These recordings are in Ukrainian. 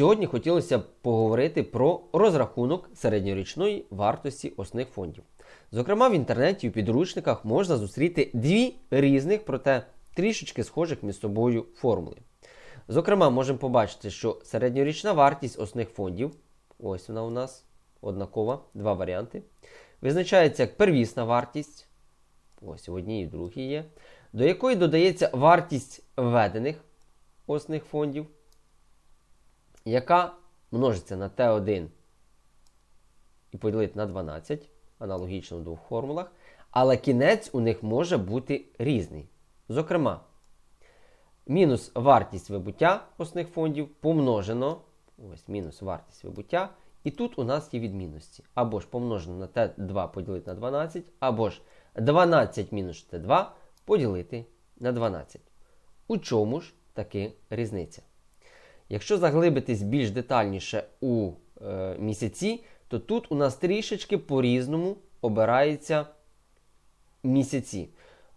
Сьогодні хотілося б поговорити про розрахунок середньорічної вартості основних фондів. Зокрема, в інтернеті у підручниках можна зустріти дві різних, проте трішечки схожих між собою формули. Зокрема, можемо побачити, що середньорічна вартість основних фондів, ось вона у нас однакова, два варіанти, визначається як первісна вартість, ось в одній і в другій є, до якої додається вартість введених основних фондів, яка множиться на Т1 і поділити на 12, аналогічно в двох формулах, але кінець у них може бути різний. Зокрема, мінус вартість вибуття основних фондів помножено, ось мінус вартість вибуття, і тут у нас є відмінності. Або ж помножено на Т2 поділити на 12, або ж 12 мінус Т2 поділити на 12. У чому ж таки різниця? Якщо заглибитись більш детальніше у е, місяці, то тут у нас трішечки по-різному обираються місяці.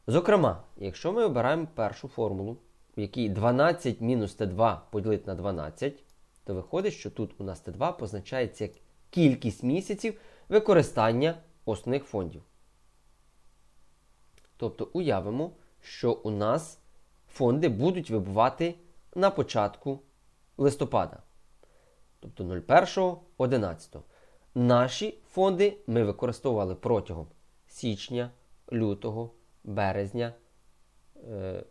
Зокрема, якщо ми обираємо першу формулу, в якій 12 мінус Т2 поділити на 12, то виходить, що тут у нас Т2 позначається як кількість місяців використання основних фондів. Тобто уявимо, що у нас фонди будуть вибувати на початку листопада. Тобто 01.11. Наші фонди ми використовували протягом січня, лютого, березня, е,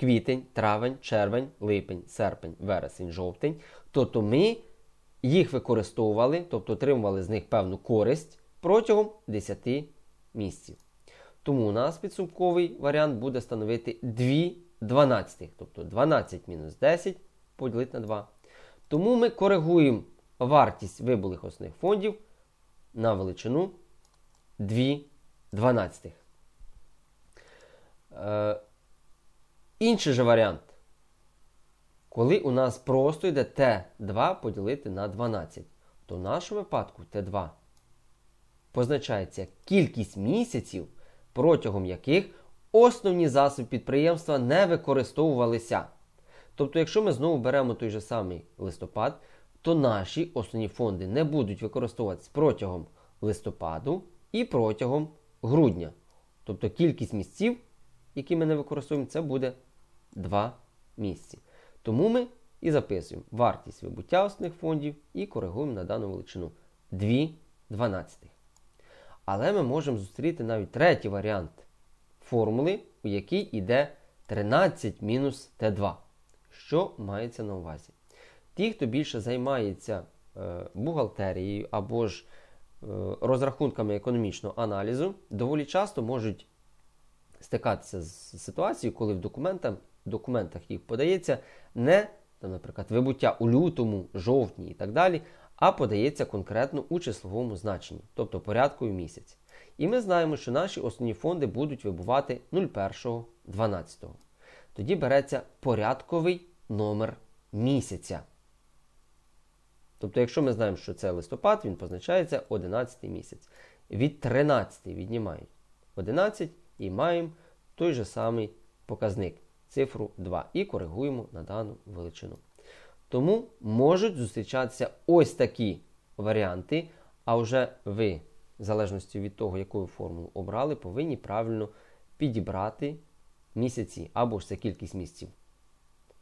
квітень, травень, червень, липень, серпень, вересень, жовтень. Тобто ми їх використовували, тобто отримували з них певну користь протягом 10 місяців. Тому у нас підсумковий варіант буде становити 2 12. Тобто 12 мінус 10 поділити на 2. Тому ми коригуємо вартість вибулих основних фондів на величину 2 12. Е, інший же варіант. Коли у нас просто йде Т2 поділити на 12, то в нашому випадку Т2 позначається кількість місяців, протягом яких основні засоби підприємства не використовувалися. Тобто, якщо ми знову беремо той же самий листопад, то наші основні фонди не будуть використовуватися протягом листопаду і протягом грудня. Тобто кількість місців, які ми не використовуємо, це буде 2 місяці. Тому ми і записуємо вартість вибуття основних фондів і коригуємо на дану величину 2 12. Але ми можемо зустріти навіть третій варіант формули, у якій йде 13 мінус Т2. Що мається на увазі? Ті, хто більше займається е, бухгалтерією або ж е, розрахунками економічного аналізу, доволі часто можуть стикатися з ситуацією, коли в документах, документах їх подається не, там, наприклад, вибуття у лютому, жовтні і так далі, а подається конкретно у числовому значенні, тобто порядковий місяць. І ми знаємо, що наші основні фонди будуть вибувати 01.12. Тоді береться порядковий номер місяця. Тобто, якщо ми знаємо, що це листопад, він позначається 11 місяць. Від 13 віднімають 11 і маємо той же самий показник, цифру 2, і коригуємо на дану величину. Тому можуть зустрічатися ось такі варіанти, а вже ви, в залежності від того, яку формулу обрали, повинні правильно підібрати місяці, або ж це кількість місяців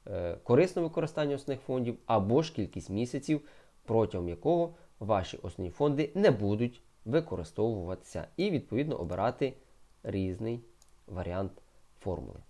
е, корисного використання основних фондів, або ж кількість місяців, протягом якого ваші основні фонди не будуть використовуватися, і, відповідно, обирати різний варіант формули.